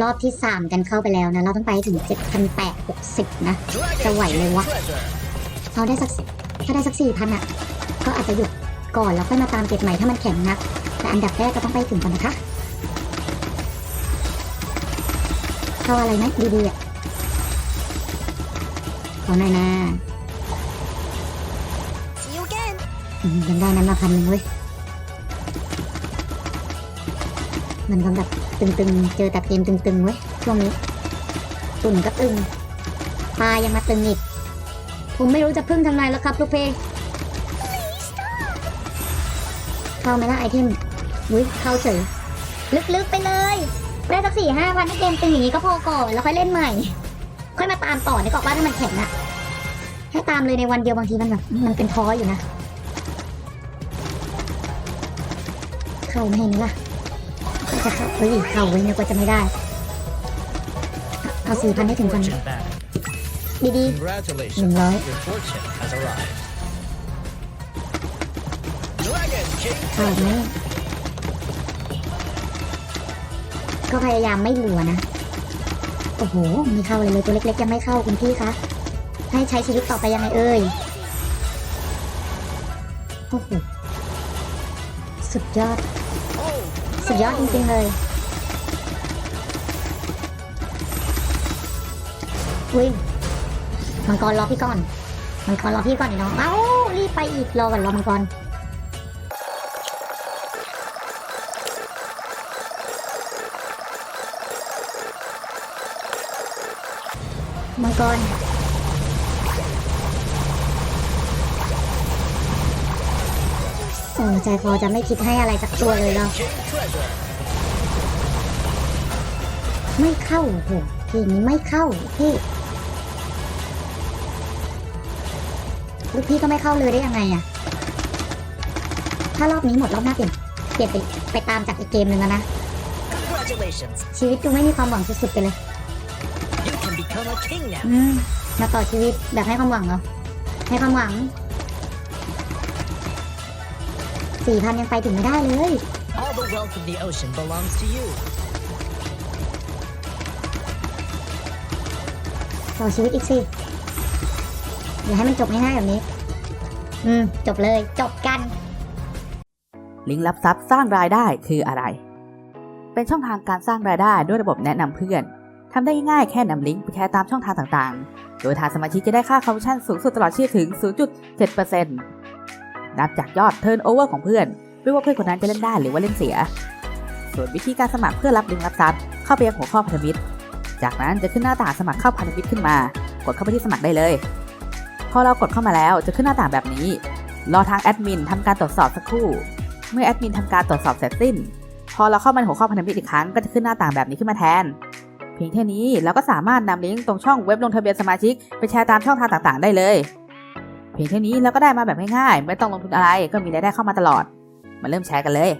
รอบที่สามกันเข้าไปแล้วนะ เราต้องไปถึง7,860 นะ จะไหวเลยวะเราได้สักถ้าได้สักสี่พันอะ ก็อาจจะหยุดก่อนแล้วค่อยมาตามเก็บใหม่ถ้ามันแข็งนัก แต่อันดับแรกก็ต้องไปถึงก่อนนะคะเข้าอะไรนะดีๆอะขอหน่อยนะยังได้นั้นมาพันหนึ่งเว้ย มันก็แบบตึงๆ เจอแต่เกมตึงๆ เว้ย ช่วงนี้ตุ่นก็ตึงปลายังมาตึงอีก ผมไม่รู้จะพึ่งทำไมแล้วครับ ลูกเพเข้าไหมล่ะไอเทมอุ้ยเข้าเฉยลึกๆไปเลยได้สักสี่ห้าพันถ้าเกมตึงอย่างนี้ก็พอก่อนแล้วค่อยเล่นใหม่ ค่อยมาตามต่อในกรอบว่าถ้ามันแข็งอะให้ตามเลยในวันเดียวบางทีมันแบบมันเป็นท้ออยู่นะ เข้าไม่ให้นี่ล่ะจะ เข้าเฮ้ยเข้าไว้เนี่ยกว่าจะไม่ได้ เอาสี่พันให้ถึงก่อน Fortune banner. ดี Congratulations. Right. Your fortune has arrived. Dragon King ๆเข้าไหมก็พยายามไม่หลัวนะ โอ้โหไม่เข้าเลยเลยตัวเล็กๆยังไม่เข้าคุณพี่คะ ให้ใช้ชีวิตต่อไปยังไงเอ่ย โอ้โห สุดยอด Oh, สุดยอดจริงๆเลยอุ้ยมังกรรอพี่ก่อน มังกรรอพี่ก่อนไอ้น้อง เอ้ารีบไปอีกรอก่อนรอมังกรมังกร โอ้ใจคอจะไม่คิดให้อะไรสักตัวเลยเหรอ King treasure. ไม่เข้าโอ้โหเพลงนี้ไม่เข้าพี่ลูกพี่ก็ไม่เข้าเลยได้ยังไงอะถ้ารอบนี้หมดรอบหน้าเปลี่ยนเปลี่ยนไปไปตามจากอีกเกมหนึ่งแล้วนะ Congratulations. ชีวิตดูไม่มีความหวังสุดๆไปเลย You can become a king now. อืมมาต่อชีวิตแบบให้ความหวังเหรอให้ความหวัง สี่พันยังไปถึงไม่ได้เลย All the wealth of the ocean belongs to you. ต่อชีวิตอีกสิอย่าให้มันจบง่ายๆแบบนี้ อืม จบเลย จบกัน ลิงก์รับทรัพย์สร้างรายได้คืออะไร เป็นช่องทางการสร้างรายได้ด้วยระบบแนะนำเพื่อนทำได้ง่ายๆแค่นำลิงก์ไปแชร์ตามช่องทางต่างๆ โดยทางสมาชิกจะได้ค่าคอมมิชชั่นสูงสุดตลอดชีพถึง 0.7% นับจากยอดเทิร์นโอเวอร์ของเพื่อนไม่ว่าเพื่อนคนนั้นจะเล่นได้หรือว่าเล่นเสีย ส่วนวิธีการสมัครเพื่อรับลิงก์รับทรัพย์เข้าไปยังหัวข้อพันธมิตร จากนั้นจะขึ้นหน้าต่างสมัครเข้าพันธมิตรขึ้นมา กดเข้าไปที่สมัครได้เลย พอเรากดเข้ามาแล้วจะขึ้นหน้าต่างแบบนี้ รอทางแอดมินทำการตรวจสอบสักครู่ เมื่อแอดมินทำการตรวจสอบเสร็จสิ้น พอเราเข้ามาในหัวข้อพันธมิตรอีกครั้งก็จะขึ้นหน้าต่างแบบนี้ขึ้นมาแทน เพียงแค่นี้เราก็สามารถนำลิงก์ตรงช่องเว็บลงทะเบียนสมาชิกไปแชร์ตามช่องทางต่าง ๆ ได้เลย พียงเท่านี้แล้วก็ได้มาแบบง่ายๆ ไม่ต้องลงทุนอะไรก็มีรายได้เข้ามาตลอด มาเริ่มแชร์กันเลย